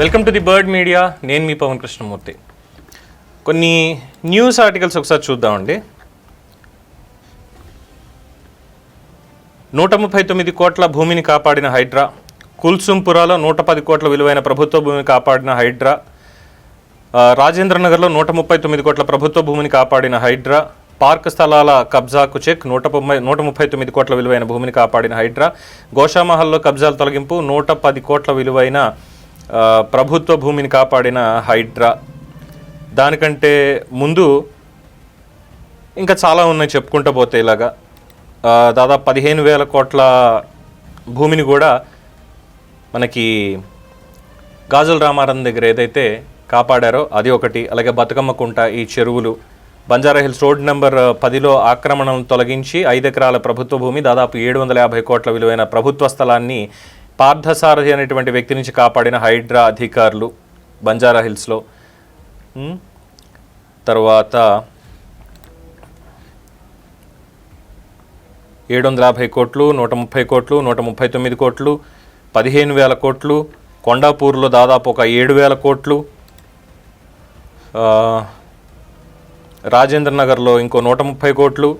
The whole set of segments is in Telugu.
Welcome to the Bird Media నేను మీ పవన్ కృష్ణమూర్తి. కొన్ని న్యూస్ ఆర్టికల్స్ ఒకసారి చూద్దామండి. నూట ముప్పై తొమ్మిది కోట్ల భూమిని కాపాడిన హైడ్రా. కుల్సుంపురాలో నూట పది కోట్ల విలువైన ప్రభుత్వ భూమిని కాపాడిన హైడ్రా. రాజేంద్రనగర్లో నూట ముప్పై తొమ్మిది కోట్ల ప్రభుత్వ భూమిని కాపాడిన హైడ్రా. పార్క్ స్థలాల కబ్జాకు చెక్ నూట ముప్పై నూట ముప్పై తొమ్మిది కోట్ల విలువైన భూమిని కాపాడిన హైడ్రా. గోషామహల్లో కబ్జాల తొలగింపు నూట పది కోట్ల విలువైన ప్రభుత్వ భూమిని కాపాడిన హైడ్రా. దానికంటే ముందు ఇంకా చాలా ఉన్నాయి చెప్పుకుంటూ పోతే ఇలాగా. దాదాపు పదిహేను వేల కోట్ల భూమిని కూడా మనకి గాజుల రామారం దగ్గర ఏదైతే కాపాడారో అది ఒకటి అలాగే బతుకమ్మ కుంట ఈ చెరువులు. బంజారాహిల్స్ రోడ్ నెంబర్ పదిలో ఆక్రమణను తొలగించి ఐదు ఎకరాల ప్రభుత్వ భూమి దాదాపు ఏడు వందల యాభై కోట్ల విలువైన ప్రభుత్వ స్థలాన్ని పార్థసారథి అనేటువంటి వ్యక్తి నుంచి కాపాడిన హైడ్రా అధికారులు బంజారా హిల్స్లో. తర్వాత ఏడు వందల యాభై కోట్లు నూట ముప్పై కోట్లు నూట ముప్పై తొమ్మిది కోట్లు పదిహేను వేల కోట్లు కొండాపూర్లో దాదాపు ఒక ఏడు వేల కోట్లు రాజేంద్రనగర్లో రాజేంద్ర నగర్లో ఇంకో నూట ముప్పై కోట్లు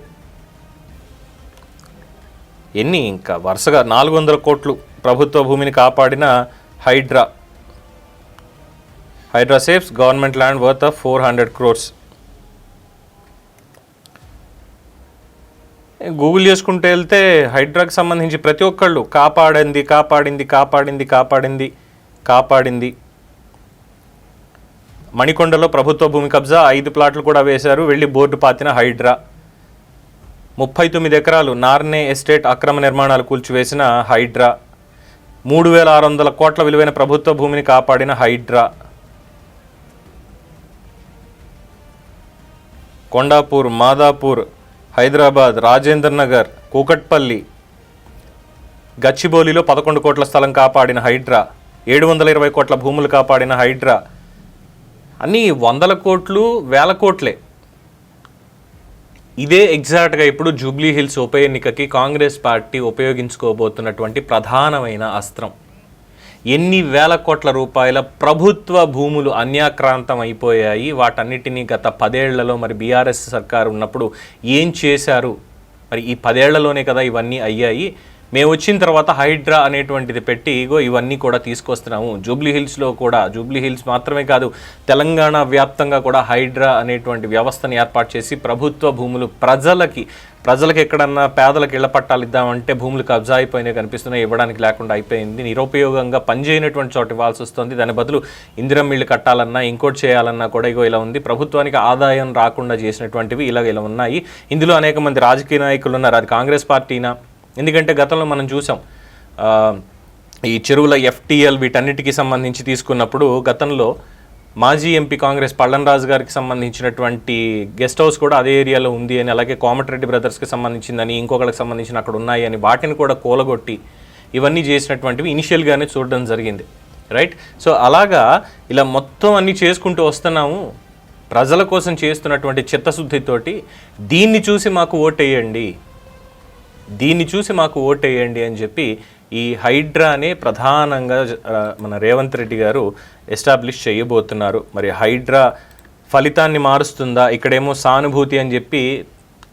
ఎన్ని ఇంకా వరుసగా నాలుగు వందల కోట్లు. ప్రభుత్వ భూమిని కాపాడిన Hydraa. Hydraa safes government land worth of four hundred crores. Google చేసుకుంటూ వెళ్తే హైడ్రాకి సంబంధించి ప్రతి ఒక్కళ్ళు కాపాడింది కాపాడింది కాపాడింది కాపాడింది కాపాడింది. మణికొండలో ప్రభుత్వ భూమి కబ్జా ఐదు ప్లాట్లు కూడా వేశారు వెళ్ళి బోర్డు పాతిన హైడ్రా. ముప్పై తొమ్మిది ఎకరాలు నార్నే ఎస్టేట్ అక్రమ నిర్మాణాలు కూల్చివేసిన హైడ్రా. మూడు వేల ఆరు వందల కోట్ల విలువైన ప్రభుత్వ భూమిని కాపాడిన హైడ్రా. కొండాపూర్ మాదాపూర్ హైదరాబాద్ రాజేంద్ర నగర్ కూకట్పల్లి గచ్చిబౌలిలో పదకొండు కోట్ల స్థలం కాపాడిన హైడ్రా. ఏడు వందల ఇరవై కోట్ల భూములు కాపాడిన హైడ్రా. అన్నీ వందల కోట్లు వేల కోట్లే. ఇదే ఎగ్జాక్ట్గా ఇప్పుడు జూబ్లీ హిల్స్ ఉప ఎన్నికకి కాంగ్రెస్ పార్టీ ఉపయోగించుకోబోతున్నటువంటి ప్రధానమైన అస్త్రం. ఎన్ని వేల కోట్ల రూపాయల ప్రభుత్వ భూములు అన్యాక్రాంతం అయిపోయాయి. వాటన్నిటినీ గత పదేళ్ళలో మరి బీఆర్ఎస్ సర్కారు ఉన్నప్పుడు ఏం చేశారు? మరి ఈ పదేళ్ళలోనే కదా ఇవన్నీ అయ్యాయి. మేము వచ్చిన తర్వాత హైడ్రా అనేటువంటిది పెట్టి ఇగో ఇవన్నీ కూడా తీసుకొస్తున్నాము. జూబ్లీ హిల్స్లో కూడా జూబ్లీ హిల్స్ మాత్రమే కాదు తెలంగాణ వ్యాప్తంగా కూడా హైడ్రా అనేటువంటి వ్యవస్థను ఏర్పాటు చేసి ప్రభుత్వ భూములు ప్రజలకి ప్రజలకు ఎక్కడన్నా పేదలకు ఇళ్ళ పట్టాలు ఇద్దామంటే భూములు కబ్జా అయిపోయినాయి కనిపిస్తున్నాయి ఇవ్వడానికి లేకుండా అయిపోయింది. నిరుపయోగంగా పనిచేయనటువంటి చోట ఇవ్వాల్సి వస్తుంది. దాని బదులు ఇందిరం ఇళ్ళు కట్టాలన్నా ఇంకోటి చేయాలన్నా కూడా ఇగో ఇలా ఉంది. ప్రభుత్వానికి ఆదాయం రాకుండా చేసినటువంటివి ఇలా ఇలా ఉన్నాయి. ఇందులో అనేక మంది రాజకీయ నాయకులు ఉన్నారు. అది కాంగ్రెస్ పార్టీనా? ఎందుకంటే గతంలో మనం చూసాం ఈ చెరువుల ఎఫ్టీఎల్ వీటన్నిటికీ సంబంధించి తీసుకున్నప్పుడు గతంలో మాజీ ఎంపీ కాంగ్రెస్ పళ్ళన్ గారికి సంబంధించినటువంటి గెస్ట్ హౌస్ కూడా అదే ఏరియాలో ఉంది అని అలాగే కోమటిరెడ్డి బ్రదర్స్కి సంబంధించిందని ఇంకొకరికి సంబంధించిన అక్కడ ఉన్నాయి అని వాటిని కూడా కూలగొట్టి ఇవన్నీ చేసినటువంటివి ఇనిషియల్గానే చూడడం జరిగింది. రైట్? సో అలాగా ఇలా మొత్తం అన్నీ చేసుకుంటూ వస్తున్నాము. ప్రజల కోసం చేస్తున్నటువంటి చిత్తశుద్ధితోటి దీన్ని చూసి మాకు ఓటేయండి. దీన్ని చూసి మాకు ఓటేయండి అని చెప్పి ఈ హైడ్రానే ప్రధానంగా మన రేవంత్ రెడ్డి గారు ఎస్టాబ్లిష్ చేయబోతున్నారు. మరి హైడ్రా ఫలితాన్ని మారుస్తుందా? ఇక్కడేమో సానుభూతి అని చెప్పి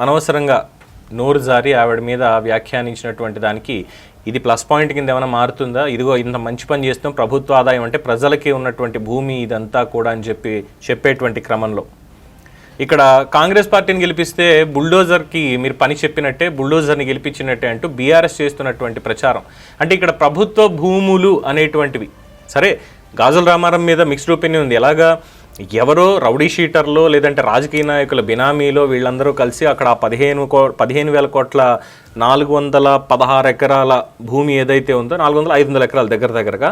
అనవసరంగా నోరు జారి ఆవిడ మీద వ్యాఖ్యానించినటువంటి దానికి ఇది ప్లస్ పాయింట్ కింద ఏమైనా మారుతుందా? ఇదిగో ఇంత మంచి పని చేస్తాం ప్రభుత్వ ఆదాయం అంటే ప్రజలకి ఉన్నటువంటి భూమి ఇదంతా కూడా అని చెప్పి చెప్పేటువంటి క్రమంలో. ఇక్కడ కాంగ్రెస్ పార్టీని గెలిపిస్తే బుల్డోజర్కి మీరు పని చెప్పినట్టే బుల్డోజర్ని గెలిపించినట్టే అంటూ బీఆర్ఎస్ చేస్తున్నటువంటి ప్రచారం. అంటే ఇక్కడ ప్రభుత్వ భూములు అనేటువంటివి. సరే గాజుల రామారం మీద మిక్స్డ్ ఒపీనియన్ ఉంది. ఎలాగా ఎవరో రౌడీ షీటర్లో లేదంటే రాజకీయ నాయకుల బినామీలో వీళ్ళందరూ కలిసి అక్కడ పదిహేను కో పదిహేను వేల కోట్ల నాలుగు వందల పదహారు ఎకరాల భూమి ఏదైతే ఉందో నాలుగు వందల ఐదు వందల ఎకరాల దగ్గర దగ్గరగా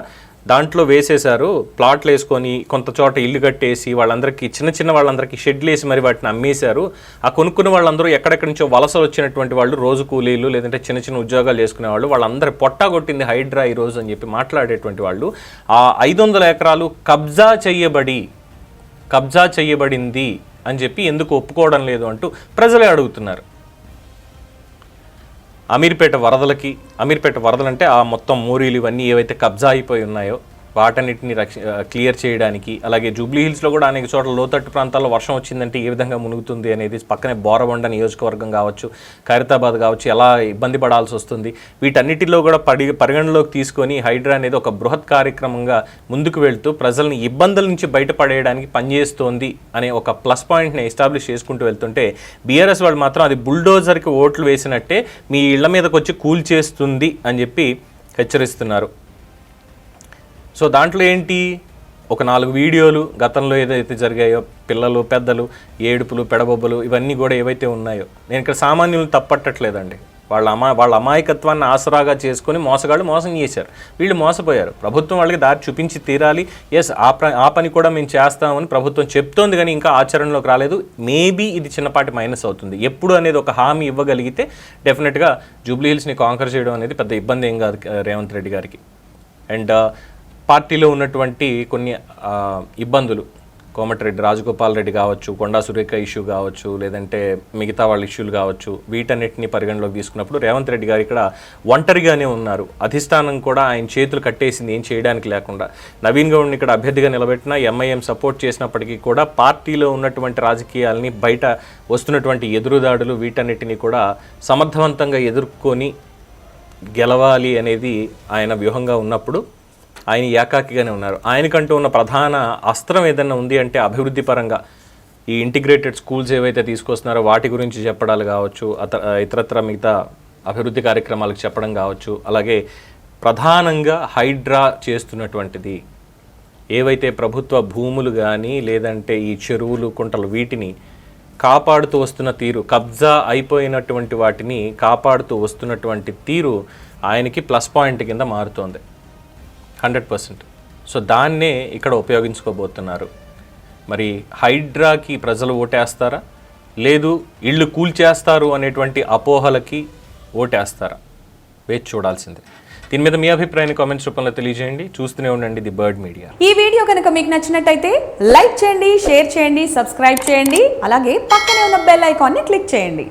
దాంట్లో వేసేశారు. ప్లాట్లు వేసుకొని కొంత చోట ఇల్లు కట్టేసి వాళ్ళందరికీ చిన్న చిన్న వాళ్ళందరికీ షెడ్లు వేసి మరి వాటిని అమ్మేశారు. ఆ కొనుక్కున్న వాళ్ళందరూ ఎక్కడెక్కడి నుంచో వలసలు వచ్చినటువంటి వాళ్ళు రోజు కూలీలు లేదంటే చిన్న చిన్న ఉద్యోగాలు చేసుకునే వాళ్ళు వాళ్ళందరూ పొట్టా కొట్టింది హైడ్రా ఈ రోజు అని చెప్పి మాట్లాడేటువంటి వాళ్ళు. ఆ ఐదు వందల ఎకరాలు కబ్జా చెయ్యబడి కబ్జా చేయబడింది అని చెప్పి ఎందుకు ఒప్పుకోవడం లేదు అంటూ ప్రజలే అడుగుతున్నారు. అమీర్పేట వరదలకి అమీర్పేట వరదలంటే ఆ మొత్తం మోరీలు ఇవన్నీ ఏవైతే కబ్జా అయిపోయి ఉన్నాయో వాటన్నిటిని రక్ష క్లియర్ చేయడానికి అలాగే జూబ్లీ హిల్స్లో కూడా అనేక చోట్ల లోతట్టు ప్రాంతాల్లో వర్షం వచ్చిందంటే ఏ విధంగా మునుగుతుంది అనేది పక్కనే బోరబండ నియోజకవర్గం కావచ్చు ఖైరతాబాద్ కావచ్చు ఎలా ఇబ్బంది పడాల్సి వస్తుంది వీటన్నిటిలో కూడా పడి పరిగణలోకి తీసుకొని హైడ్రా అనేది ఒక బృహత్ కార్యక్రమంగా ముందుకు వెళ్తూ ప్రజల్ని ఇబ్బందుల నుంచి బయటపడేయడానికి పనిచేస్తోంది అనే ఒక ప్లస్ పాయింట్ని ఎస్టాబ్లిష్ చేసుకుంటూ వెళ్తుంటే బీఆర్ఎస్ వాళ్ళు మాత్రం అది బుల్డోజర్కి ఓట్లు వేసినట్టే మీ ఇళ్ళ మీదకి వచ్చి కూల్ చేస్తుంది అని చెప్పి హెచ్చరిస్తున్నారు. సో దాంట్లో ఏంటి? ఒక నాలుగు వీడియోలు గతంలో ఏదైతే జరిగాయో పిల్లలు పెద్దలు ఏడుపులు పెడబొబ్బలు ఇవన్నీ కూడా ఏవైతే ఉన్నాయో నేను ఇక్కడ సామాన్యులు తప్పట్టట్లేదండి. వాళ్ళ అమా వాళ్ళ అమాయకత్వాన్ని ఆసరాగా చేసుకొని మోసగాళ్ళు మోసం చేశారు. వీళ్ళు మోసపోయారు. ప్రభుత్వం వాళ్ళకి దారి చూపించి తీరాలి. ఎస్ ఆ ఆ పని కూడా మేము చేస్తామని ప్రభుత్వం చెప్తోంది కానీ ఇంకా ఆచరణలోకి రాలేదు. మేబీ ఇది చిన్నపాటి మైనస్ అవుతుంది. ఎప్పుడు అనేది ఒక హామీ ఇవ్వగలిగితే డెఫినెట్గా జూబ్లీ హిల్స్ని కాంకర్ చేయడం అనేది పెద్ద ఇబ్బంది ఏం కాదు రేవంత్ రెడ్డి గారికి. అండ్ పార్టీలో ఉన్నటువంటి కొన్ని ఇబ్బందులు. కోమటిరెడ్డి రాజగోపాల్ రెడ్డి కావచ్చు కొండా సురేఖ ఇష్యూ కావచ్చు లేదంటే మిగతా వాళ్ళ ఇష్యూలు కావచ్చు వీటన్నిటిని పరిగణలోకి తీసుకున్నప్పుడు రేవంత్ రెడ్డి గారు ఇక్కడ ఒంటరిగానే ఉన్నారు. అధిష్టానం కూడా ఆయన చేతులు కట్టేసింది ఏం చేయడానికి లేకుండా. నవీన్ గౌడ్ని ఇక్కడ అభ్యర్థిగా నిలబెట్టిన ఎంఐఎం సపోర్ట్ చేసినప్పటికీ కూడా పార్టీలో ఉన్నటువంటి రాజకీయాలని బయట వస్తున్నటువంటి ఎదురుదాడులు వీటన్నిటిని కూడా సమర్థవంతంగా ఎదుర్కొని గెలవాలి అనేది ఆయన వ్యూహంగా ఉన్నప్పుడు ఆయన ఏకాకిగానే ఉన్నారు. ఆయనకంటూ ఉన్న ప్రధాన అస్త్రం ఏదైనా ఉంది అంటే అభివృద్ధి పరంగా ఈ ఇంటిగ్రేటెడ్ స్కూల్స్ ఏవైతే తీసుకొస్తున్నారో వాటి గురించి చెప్పడాలు కావచ్చు అత ఇతరత్ర మిగతా అభివృద్ధి కార్యక్రమాలకు చెప్పడం కావచ్చు అలాగే ప్రధానంగా హైడ్రా చేస్తున్నటువంటిది. ఏవైతే ప్రభుత్వ భూములు కానీ లేదంటే ఈ చెరువులు కుంటలు వీటిని కాపాడుతూ వస్తున్న తీరు కబ్జా అయిపోయినటువంటి వాటిని కాపాడుతూ వస్తున్నటువంటి తీరు ఆయనకి ప్లస్ పాయింట్ కింద మారుతోంది. Hundred percent. సో దాన్నే ఇక్కడ ఉపయోగించుకోబోతున్నారు. మరి హైడ్రాకి ప్రజలు ఓటేస్తారా? లేదు ఇళ్ళు కూల్చేస్తారు అనేటువంటి అపోహలకి ఓటేస్తారా? వేచి చూడాల్సిందే. దీని మీద మీ అభిప్రాయాన్ని కామెంట్స్ రూపంలో తెలియజేయండి. చూస్తూనే ఉండండి ది బర్డ్ మీడియా. ఈ వీడియో కనుక మీకు నచ్చినట్టయితే లైక్ చేయండి షేర్ చేయండి సబ్స్క్రైబ్ చేయండి అలాగే పక్కనే ఉన్న బెల్ ఐకాన్ని క్లిక్ చేయండి.